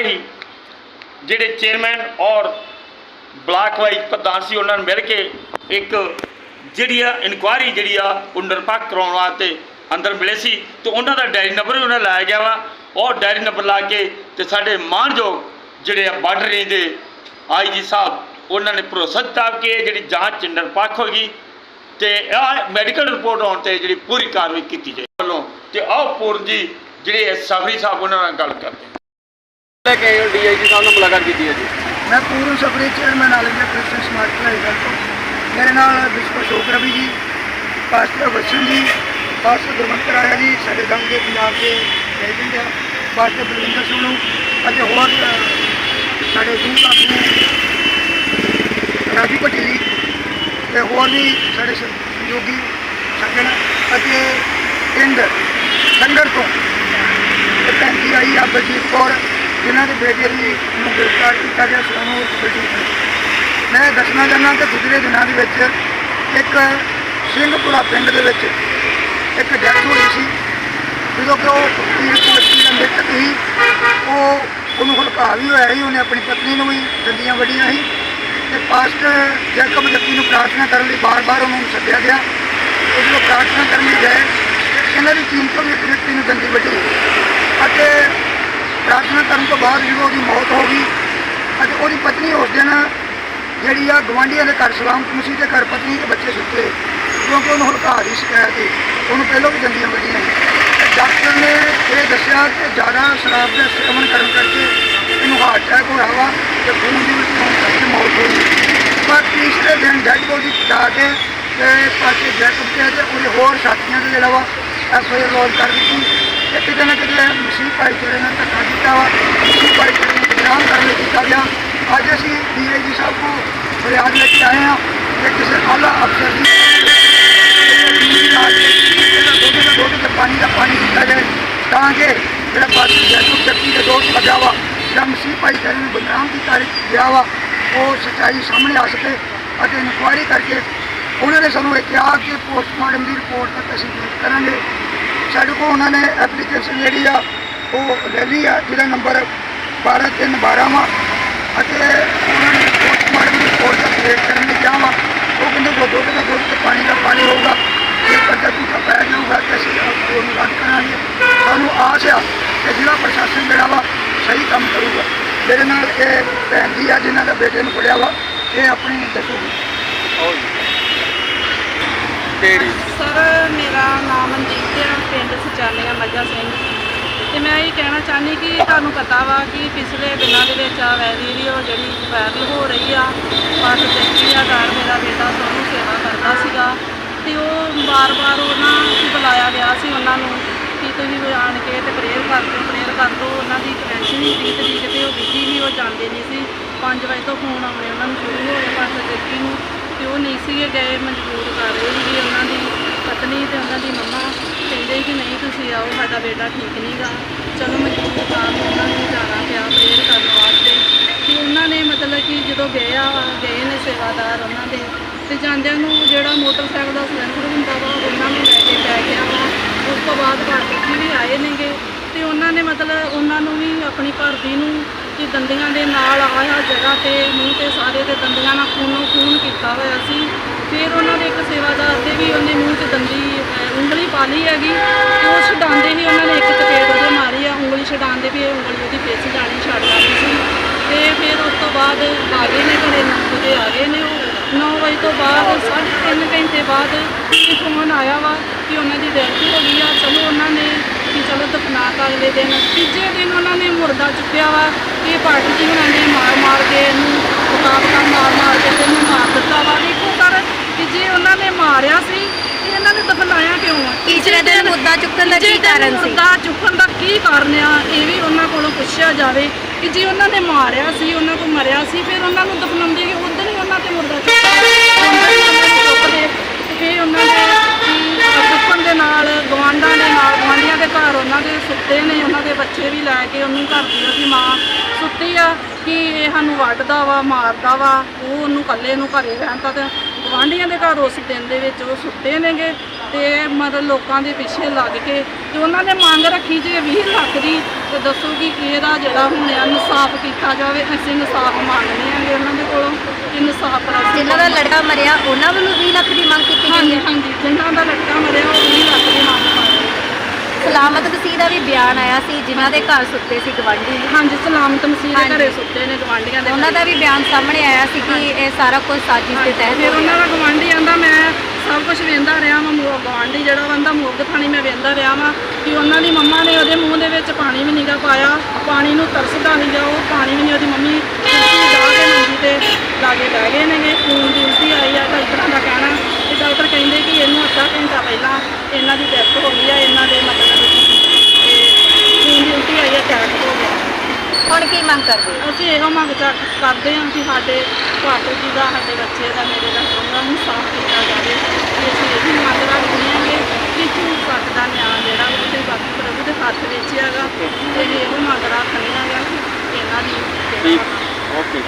ਸਾਰੇ ਹੀ ਜਿਹੜੇ ਚੇਅਰਮੈਨ ਔਰ ਬਲਾਕ ਵਾਈਜ਼ ਪ੍ਰਧਾਨ ਸੀ, ਉਹਨਾਂ ਨੂੰ ਮਿਲ ਕੇ ਇੱਕ ਜਿਹੜੀ ਆ ਇਨਕੁਆਇਰੀ ਜਿਹੜੀ ਆ, ਉਹ ਨਿਰਪੱਖ ਕਰਾਉਣ ਵਾਸਤੇ ਅੰਦਰ ਮਿਲੇ ਸੀ ਤੇ ਉਹਨਾਂ ਦਾ ਡਾਇਰੀ ਨੰਬਰ ਵੀ ਉਹਨਾਂ ਲਾਇਆ ਗਿਆ ਵਾ। ਉਹ ਡਾਇਰੀ ਨੰਬਰ ਲਾ ਕੇ ਤੇ ਸਾਡੇ ਮਾਣਯੋਗ ਜਿਹੜੇ ਆ ਬਾਰਡਰ ਰੇਂਜ ਦੇ ਆਈਜੀ ਸਾਹਿਬ, ਉਹਨਾਂ ਨੇ ਭਰੋਸਾ ਦਿੱਤਾ ਕਿ ਇਹ ਜਿਹੜੀ ਜਾਂਚ ਨਿਰਪੱਖ ਹੋਗੀ ਤੇ ਆ ਮੈਡੀਕਲ ਰਿਪੋਰਟ ਆਉਣ ਤੇ ਜਿਹੜੀ ਪੂਰੀ ਕਾਰਵਾਈ ਕੀਤੀ ਜਾਏ ਵੱਲੋਂ ਤੇ ਆਓ ਪੂਰਨ ਜੀ, ਜਿਹੜੇ ਸਫਰੀ ਸਾਹਿਬ, ਉਹਨਾਂ ਨਾਲ ਗੱਲ ਕਰਦੇ ਲੈ ਕੇ ਆਏ ਡੀਆਈਜੀ ਸਾਹਿਬ ਨਾਲ ਮੁਲਾਕਾਤ ਕੀਤੀ ਹੈ ਜੀ। ਮੈਂ Puran Safri chairman all India Christian Samaj Bhalai Dal ਤੋਂ। ਮੇਰੇ ਨਾਲ ਵਿਸ਼ਵ ਅਸ਼ੋਕ ਰਵੀ ਜੀ ਪਾਸਟਰ ਵਸਨ ਜੀ ਪਾਸਟਰ ਗੁਰਮੰਤ ਰਾਇਆ ਜੀ ਸਾਡੇ ਦਮ ਦੇ ਪੰਜਾਬ ਦੇ ਪ੍ਰੈਜ਼ੀਡੈਂਟ ਆ ਪਾਸਟਰ ਬਲਵਿੰਦਰ ਸਿੰਘ ਨੂੰ ਅਤੇ ਹੋਰ ਅ, ਸਾਡੇ ਦੂਤ ਆਪਣੇ ਰਾਜੂ ਭੱਟੀ ਜੀ ਤੇ ਹੋਰ ਵੀ ਸਾਡੇ ਸਹਿਯੋਗੀ ਸੱਜਣ ਅਤੇ ਪਿੰਡ ਸੰਗੜ ਤੋਂ ਤੇ ਭੈਣ ਜੀ ਆਈ ਆ ਬਲਜੀਤ ਕੌਰ। ਜਿਨ੍ਹਾਂ ਦੇ ਬੇਟੇ ਦੀ ਨੂੰ ਗ੍ਰਿਫਤਾਰ ਕੀਤਾ ਗਿਆ ਸੀ, ਉਹਨੂੰ ਬਲਜੀਤ ਮੈਂ ਦੱਸਣਾ ਚਾਹੁੰਦਾ ਕਿ ਪਿਛਲੇ ਦਿਨਾਂ ਦੇ ਵਿੱਚ ਇੱਕ ਸਿੰਘਪੁਰਾ ਪਿੰਡ ਦੇ ਵਿੱਚ ਇੱਕ ਡੈਥ ਹੋਈ ਸੀ, ਜਦੋਂ ਕਿ ਉਹ ਪੀੜਤ ਵਿਅਕਤੀ ਦਾ ਮ੍ਰਿਤਕ ਸੀ। ਉਹ ਉਹਨੂੰ ਹਲਕਾ ਵੀ ਹੋਇਆ ਸੀ, ਉਹਨੇ ਆਪਣੀ ਪਤਨੀ ਨੂੰ ਵੀ ਦੰਦੀਆਂ ਵੱਡੀਆਂ ਸੀ ਤੇ ਪਾਸਟਰ ਜੈਕਬ ਜੱਤੀ ਨੂੰ ਪ੍ਰਾਰਥਨਾ ਕਰਨ ਲਈ ਬਾਰ-ਬਾਰ ਉਹਨੂੰ ਸੱਦਿਆ ਗਿਆ। ਉਹ ਜਦੋਂ ਪ੍ਰਾਰਥਨਾ ਕਰਨ ਲਈ ਗਏ। ਇਹਨਾਂ ਦੀ ਟੀਮ ਤੋਂ ਵੀ ਇੱਕ ਵਿਅਕਤੀ ਨੂੰ ਦੰਦੀ ਵੱਢੀ। ਅਤੇ ਪ੍ਰਾਰਥਨਾ ਕਰਨ ਤੋਂ ਬਾਅਦ ਜਦੋਂ ਉਹਦੀ ਮੌਤ ਹੋ ਗਈ, ਅਤੇ ਉਹਦੀ ਪਤਨੀ ਉਸ ਦਿਨ ਜਿਹੜੀ ਆ ਗਵਾਂਢੀਆਂ ਦੇ ਘਰ ਸਲਾਮ ਮਸੀਹ ਦੇ ਘਰ ਪਤਨੀ ਤੇ ਬੱਚੇ ਸੁੱਤੇ, ਕਿਉਂਕਿ ਉਹਨੂੰ ਹਲਕਾ ਦੀ ਸ਼ਿਕਾਇਤ ਸੀ। ਉਹਨੂੰ ਪਹਿਲਾਂ ਵੀ ਦੰਦੀਆਂ ਵੱਡੀਆਂ ਡਾਕਟਰ ਨੇ ਇਹ ਦੱਸਿਆ ਕਿ ਜ਼ਿਆਦਾ ਸ਼ਰਾਬ ਦਾ ਸੇਵਨ ਕਰਨ ਕਰਕੇ ਇਹਨੂੰ ਹਾਰਟ ਅਟੈਕ ਹੋਇਆ ਵਾ ਤੇ ਖੂਨ ਦੀ ਉਲਟੀ ਹੋਣ ਕਰਕੇ ਮੌਤ ਹੋ ਗਈ। ਪਰ ਤੀਸਰੇ ਦਿਨ ਡੈਡ ਬੋਡੀ ਪਟਾ ਕੇ ਤੇ ਪਾਸੇ ਜੈਕਬ ਤੇ ਉਹਦੇ ਹੋਰ ਸਾਥੀਆਂ ਦੇ ਜਿਹੜਾ ਵਾ ਐਫ ਆਈ ਆਰ ਲੌਂਚ ਕਰ ਦਿੱਤੀ। ਤੇ ਕਿਤੇ ਨਾ ਕਿਤੇ ਮਸੀਹ ਭਾਈਚਾਰੇ ਨੇ ਧੱਕਾ ਕੀਤਾ ਵਾ। ਮਸੀਹ ਭਾਈਚਾਰੇ ਨੂੰ ਬਦਨਾਮ ਕਰਨ ਲਈ ਕੀਤਾ ਗਿਆ। ਅੱਜ ਅਸੀਂ ਡੀਆਈਜੀ ਸਾਹਿਬ ਨੂੰ ਫਰਿਆਦ ਲੈ ਕੇ ਆਏ ਹਾਂ ਕਿ ਕਿਸੇ ਆਲਾ ਅਫਸਰ ਦੀ ਇਹਦਾ ਦੁੱਧ ਦਾ ਦੁੱਧ ਤੇ ਪਾਣੀ ਦਾ ਪਾਣੀ ਕੀਤਾ ਜਾਏ ਤਾਂ ਕਿ ਜਿਹੜਾ ਬਾਕੀ ਜੈਕਬ ਚੱਕੀ ਦੇ ਦੋਸ਼ ਲੱਗਾ ਵਾ। ਜਾਂ ਮਸੀਹ ਭਾਈਚਾਰੇ ਨੂੰ ਬਦਨਾਮ ਕੀਤਾ ਗਿਆ ਵਾ, ਉਹ ਸੱਚਾਈ ਸਾਹਮਣੇ ਆ ਸਕੇ ਅਤੇ ਇਨਕੁਆਇਰੀ ਕਰਕੇ ਉਹਨਾਂ ਨੇ ਸਾਨੂੰ ਇਹ ਕਿਹਾ ਕਿ ਪੋਸਟਮਾਰਟਮ ਦੀ ਰਿਪੋਰਟ ਤੱਕ ਅਸੀਂ ਵੇਟ ਕਰਾਂਗੇ। ਸਾਡੇ ਕੋਲ ਉਹਨਾਂ ਨੇ ਐਪਲੀਕੇਸ਼ਨ ਜਿਹੜੀ ਆ, ਉਹ ਲੈ ਲਈ ਆ, ਜਿਹਦਾ ਨੰਬਰ 12312 ਵਾ ਅਤੇ ਉਹਨਾਂ ਨੇ ਪੋਸਟਮਾਰਟਮ ਰਿਪੋਰਟ ਦਾ ਵੇਟ ਕਰਨ ਲਈ ਕਿਹਾ ਵਾ। ਉਹ ਕਹਿੰਦੇ ਜੋ ਦੁੱਧ ਦਾ ਦੁੱਧ ਤੇ ਪਾਣੀ ਦਾ ਪਾਣੀ ਹੋਊਗਾ। ਇਹ ਪੱਤਾ ਝੂਠਾ ਪੈ ਜਾਊਗਾ ਤੇ ਅਸੀਂ ਉਹਨੂੰ ਰੱਦ ਕਰਾਂਗੇ। ਸਾਨੂੰ ਆਸ ਆ ਕਿ ਜ਼ਿਲ੍ਹਾ ਪ੍ਰਸ਼ਾਸਨ ਜਿਹੜਾ ਵਾ, ਸਹੀ ਕੰਮ ਕਰੂਗਾ। ਮੇਰੇ ਨਾਲ ਇਹ ਭੈਣ ਜੀ ਆ, ਜਿਨ੍ਹਾਂ ਦਾ ਬੇਟੇ ਨੂੰ ਪੜਿਆ ਵਾ, ਇਹ ਆਪਣੀ ਦੱਸੂਗੀ। ਆਓ ਜੀ। ਕਿਹੜੀ? ਸਰ, ਮੇਰਾ ਨਾਮ ਮਨਜੀਤ ਹੈ ਪਿੰਡ ਸਚਾਲੀਆਂ ਮੱਝਾ ਸਿੰਘ। ਤੇ ਮੈਂ ਇਹ ਕਹਿਣਾ ਚਾਹੁੰਦੀ ਕਿ ਤੁਹਾਨੂੰ ਪਤਾ ਵਾ ਕਿ ਪਿਛਲੇ ਦਿਨਾਂ ਦੇ ਵਿੱਚ ਆ ਵੀਡੀਓ ਜਿਹੜੀ ਵਾਇਰਲ ਹੋ ਰਹੀ ਆ ਪਾਸ ਚੱਕੀ ਆ ਮੇਰਾ ਬੇਟਾ ਸੋਨੂੰ ਸੇਵਾ ਕਰਦਾ ਸੀਗਾ। ਤੇ ਉਹ ਵਾਰ-ਵਾਰ ਉਹਨਾਂ ਬੁਲਾਇਆ ਗਿਆ ਸੀ ਉਹਨਾਂ ਨੂੰ ਕਿ ਤੁਸੀਂ ਆਣ ਕੇ ਤੇ ਪ੍ਰੇਅਰ ਕਰ ਦਿਓ ਪ੍ਰੇਅਰ ਕਰ ਦਿਓ ਉਹਨਾਂ ਦੀ ਕਨਵੈਨਸ਼ਨ ਹੀ 30 ਤਰੀਕ ਤੇ ਉਹ ਬਿਜ਼ੀ ਵੀ ਉਹ ਜਾਂਦੇ ਨਹੀਂ ਸੀ। 5 ਵਜੇ ਤੋਂ ਫੋਨ ਆਉਣੇ ਉਹਨਾਂ ਨੂੰ ਸ਼ੁਰੂ ਹੋ ਗਏ ਪਾਸ ਚੱਕੀ ਨੂੰ। ਤੇ ਉਹ ਨਹੀਂ ਸੀਗੇ, ਗਏ ਮਜਬੂਰ ਕਰ ਰਹੇ ਸੀ ਉਹਨਾਂ ਦੀ ਪਤਨੀ ਤੇ ਉਹਨਾਂ ਦੀ ਮੰਮਾ। ਕਹਿੰਦੇ ਕਿ ਨਹੀਂ, ਤੁਸੀਂ ਆਓ, ਸਾਡਾ ਬੇਟਾ ਠੀਕ ਨਹੀਂਗਾ ਚਲੋ ਮਜਬੂਰ ਕਾਰਨ ਉਹਨਾਂ ਨੂੰ ਜਾਣਾ ਪਿਆ ਪ੍ਰੇਅਰ ਕਰਨ ਵਾਸਤੇ। ਤੇ ਉਹਨਾਂ ਨੇ ਮਤਲਬ ਕਿ ਜਦੋਂ ਗਏ ਆ, ਗਏ ਨੇ ਸੇਵਾਦਾਰ ਉਹਨਾਂ ਦੇ। ਤੇ ਜਾਂਦਿਆਂ ਨੂੰ ਜਿਹੜਾ ਮੋਟਰਸਾਈਕਲ ਦਾ ਸਿਲੰਡਰ ਹੁੰਦਾ ਵਾ, ਉਹਨਾਂ ਨੂੰ ਲੈ ਕੇ ਪੈ ਗਿਆ ਵਾ। ਉਸ ਤੋਂ ਬਾਅਦ ਭਾਰਤੀ ਵੀ ਆਏ ਨੇਗੇ, ਤੇ ਉਹਨਾਂ ਨੇ ਮਤਲਬ ਉਹਨਾਂ ਨੂੰ ਵੀ ਆਪਣੀ ਘਰਦੀ ਨੂੰ ਕਿ ਦੰਦੀਆਂ ਦੇ ਨਾਲ ਆਇਆ ਜਗ੍ਹਾ ਤੇ, ਮੂੰਹ ਤੇ ਸਾਰੇ ਤੇ ਦੰਦੀਆਂ ਨਾਲ ਖੂਨੋਂ ਖੂਨ ਕੀਤਾ ਹੋਇਆ ਸੀ ਫਿਰ ਉਹਨਾਂ ਦੇ ਇੱਕ ਸੇਵਾਦਾਰ ਦੇ ਵੀ ਉਹਨੇ ਮੂੰਹ 'ਚ ਦੰਦੀ ਉਂਗਲੀ ਪਾ ਲਈ ਹੈਗੀ ਤੇ ਉਹ ਛਡਾਉਂਦੇ ਹੀ ਉਹਨਾਂ ਨੇ ਇੱਕ ਚਪੇੜ ਉਹਦੇ ਮਾਰੀ ਆ, ਉਂਗਲੀ ਛਡਾਉਂਦੇ ਵੀ ਇਹ ਉਂਗਲੀ ਉਹਦੀ ਪਿੱਛ ਜਾਣੀ ਛੱਡ ਜਾਂਦੀ ਸੀ। ਤੇ ਫਿਰ ਉਸ ਤੋਂ ਬਾਅਦ ਆ ਗਏ ਨੇ ਘਰੇ ਨੌ ਵਜੇ ਆ ਗਏ ਨੇ ਉਹ। 9 ਵਜੇ ਤੋਂ ਬਾਅਦ ਸਾਢੇ ਤਿੰਨ ਘੰਟੇ ਬਾਅਦ ਇਹ ਫੋਨ ਆਇਆ ਵਾ ਕਿ ਉਹਨਾਂ ਦੀ ਡੈਥ ਹੋ ਗਈ ਆ। ਚਲੋ ਉਹਨਾਂ ਨੇ ਕਿ ਚਲੋ ਦਫਨਾ ਕਰ ਅਗਲੇ ਦਿਨ, ਤੀਜੇ ਦਿਨ ਉਹਨਾਂ ਨੇ ਮੁਰਦਾ ਚੁੱਕਿਆ ਵਾ ਇਹ ਪਾਰਟੀ ਜੀ ਉਹਨਾਂ ਨੇ ਮਾਰ ਮਾਰ ਕੇ ਇਹਨੂੰ ਮੁਕਾਬਲਾ ਮਾਰ ਮਾਰ ਕੇ ਤੇ ਇਹਨੂੰ ਮਾਰ ਦਿੱਤਾ ਵਾ। ਦੇਖੋ ਕਰ ਕਿ ਜੇ ਉਹਨਾਂ ਨੇ ਮਾਰਿਆ ਸੀ ਤੇ ਇਹਨਾਂ ਨੇ ਦਫਨਾਇਆ ਕਿਉਂ ਆ? ਤੀਸਰੇ ਦਿਨ ਮੁੱਦਾ ਚੁੱਕਣ ਦਾ ਤੀਜੇ ਕੀ ਕਾਰਨ ਸੀ? ਮੁਰਦਾ ਚੁੱਕਣ ਦਾ ਕੀ ਕਾਰਨ ਆ? ਇਹ ਵੀ ਉਹਨਾਂ ਕੋਲੋਂ ਪੁੱਛਿਆ ਜਾਵੇ ਕਿ ਜੇ ਉਹਨਾਂ ਨੇ ਮਾਰਿਆ ਸੀ ਉਹਨਾਂ ਕੋਲ ਮਰਿਆ ਸੀ ਫਿਰ ਉਹਨਾਂ ਨੂੰ ਦਫਨਾਉਂਦੇ ਕਿ ਉਦੋਂ ਹੀ ਉਹਨਾਂ ਤੇ ਮੁਰਦਾ ਚੁੱਕਦੇ ਤੇ ਫਿਰ ਉਹਨਾਂ ਦੇ ਚੁੱਕਣ ਦੇ ਨਾਲ ਗਵਾਂਢਾਂ ਦੇ ਨਾਲ ਗਵਾਂਢੀਆਂ ਦੇ ਘਰ ਉਹਨਾਂ ਦੇ ਸੁੱਤੇ ਨੇ ਉਹਨਾਂ ਦੇ ਬੱਚੇ ਵੀ ਲੈ ਕੇ ਉਹਨੂੰ ਘਰ ਦੀ ਉਹਦੀ ਮਾਂ ਸੁੱਤੀ ਆ ਕਿ ਇਹ ਸਾਨੂੰ ਵੱਢਦਾ ਵਾ ਮਾਰਦਾ ਵਾ ਉਹ ਉਹਨੂੰ ਇਕੱਲੇ ਨੂੰ ਘਰੇ ਰਹਿੰਦਾ ਤੇ ਗਵਾਂਢੀਆਂ ਦੇ ਘਰ ਉਸ ਦਿਨ ਦੇ ਵਿੱਚ ਉਹ ਸੁੱਤੇ ਨੇਗੇ ਤੇ ਮਤਲਬ ਲੋਕਾਂ ਦੇ ਪਿੱਛੇ ਲੱਗ ਕੇ ਤੇ ਉਹਨਾਂ ਨੇ ਮੰਗ ਰੱਖੀ ਜੇ 20 ਲੱਖ ਦੀ ਤੇ ਦੱਸੋ ਕਿ ਇਹਦਾ ਜਿਹੜਾ ਹੁਣ ਇਨਸਾਫ ਕੀਤਾ ਜਾਵੇ ਅਸੀਂ ਇਨਸਾਫ ਮੰਗਦੇ ਆਂਗੇ ਉਹਨਾਂ ਦੇ ਕੋਲੋਂ ਇਨਸਾਫ ਪ੍ਰਾਪਤ ਜਿਨ੍ਹਾਂ ਦਾ ਲੜਕਾ ਮਰਿਆ ਉਹਨਾਂ ਵੱਲੋਂ 20 ਲੱਖ ਦੀ ਮੰਗ ਕੀਤੀ ਗਈ ਹੈ ਹਾਂਜੀ ਜਿਨ੍ਹਾਂ ਦਾ ਲੜਕਾ ਮਰਿਆ ਉਹ 20 ਲੱਖ ਦੀ ਮੰਗ। ਸਲਾਮਤ ਮਸੀਹ ਦਾ ਵੀ ਬਿਆਨ ਆਇਆ ਸੀ ਜਿਨ੍ਹਾਂ ਦੇ ਘਰ ਸੁੱਤੇ ਸੀ ਗਵਾਂਢੀ ਹਾਂਜੀ ਸਲਾਮਤ ਮਸੀਹ ਦੇ। ਘਰੇ ਸੁੱਤੇ ਨੇ ਗਵਾਂਢੀਆਂ ਦੇ ਉਹਨਾਂ ਦਾ ਵੀ ਬਿਆਨ ਸਾਹਮਣੇ ਆਇਆ ਸੀ ਕਿ ਇਹ ਸਾਰਾ ਕੁਝ ਸਾਜ਼ਿਸ਼ ਦੇ ਤਹਿਤ ਫਿਰ ਉਹਨਾਂ ਗਿਆ ਦਾ ਗਵਾਂਢੀ ਆਂਦਾ ਮੈਂ ਸਭ ਕੁਝ ਵੇਂਦਾ ਰਿਹਾ ਵਾਂ ਮੋ ਗਵਾਂਢੀ ਜਿਹੜਾ ਬੰਦਾ ਮੁੱਗ ਥਾਣੀ ਮੈਂ ਵੇਂਦਾ ਰਿਹਾ ਵਾਂ ਕਿ ਉਹਨਾਂ ਦੀ ਮੰਮਾ ਨੇ ਉਹਦੇ ਮੂੰਹ ਦੇ ਵਿੱਚ ਪਾਣੀ ਵੀ ਨਹੀਂਗਾ ਪਾਇਆ ਪਾਣੀ ਨੂੰ ਤਰਸਦਾ ਸੀਗਾ ਉਹ ਪਾਣੀ ਵੀ ਨਹੀਂ ਉਹਦੀ ਮੰਮੀ ਲਾ ਕੇ ਮੰਜੀ ਤੇ ਲਾਗੇ ਬਹਿ ਗਏ ਨੇਗੇ ਖੂਨ ਦੀ ਉਲਟੀ ਆਈ ਆ ਡਾਕਟਰਾਂ ਦਾ ਕਹਿਣਾ ਕਿ ਡਾਕਟਰ ਕਹਿੰਦੇ ਕਿ ਇਹਨੂੰ ਅੱਧਾ ਘੰਟਾ ਪਹਿਲਾਂ ਇਹਨਾਂ ਦੀ ਡੈਥ ਹੋ ਗਈ ਆ ਇਹਨਾਂ ਦੇ ਮਤਲਬ ਕਿ ਇਹ ਖੂਨ ਦੀ ਉਲਟੀ ਆਈ ਆ ਅਟੈਕ ਹੋ ਗਿਆ ਹੁਣ ਕੀ ਮੰਗ ਕਰਦੇ ਹੋ? ਅਸੀਂ ਇਹੋ ਮੰਗ ਚਾ- ਕਰਦੇ ਹਾਂ ਕਿ ਸਾਡੇ ਭਾਟੋ ਜੀ ਦਾ, ਸਾਡੇ ਬੱਚੇ ਦਾ, ਮੇਰੇ ਦਾ ਉਹਨਾਂ ਨੂੰ ਸਾਫ਼ ਕੀਤਾ ਜਾਵੇ। ਕਿ ਅਸੀਂ ਇਹੀ ਮੰਗ ਰੱਖਦੇ ਹਾਂਗੇ ਕਿ ਕਿ ਝੂਠ ਸੱਚ ਦਾ ਨਿਆਂ ਜਿਹੜਾ ਉਹ ਤੇ ਬਾਕੀ ਪ੍ਰਭੂ ਦੇ ਹੱਥ ਵਿੱਚ ਹੈਗਾ। ਤੇ ਇਹੋ ਮੰਗ ਰੱਖਦੇ ਹਾਂ ਕਿ ਇਹਨਾਂ ਦੀ ਠੀਕ ਓਕੇ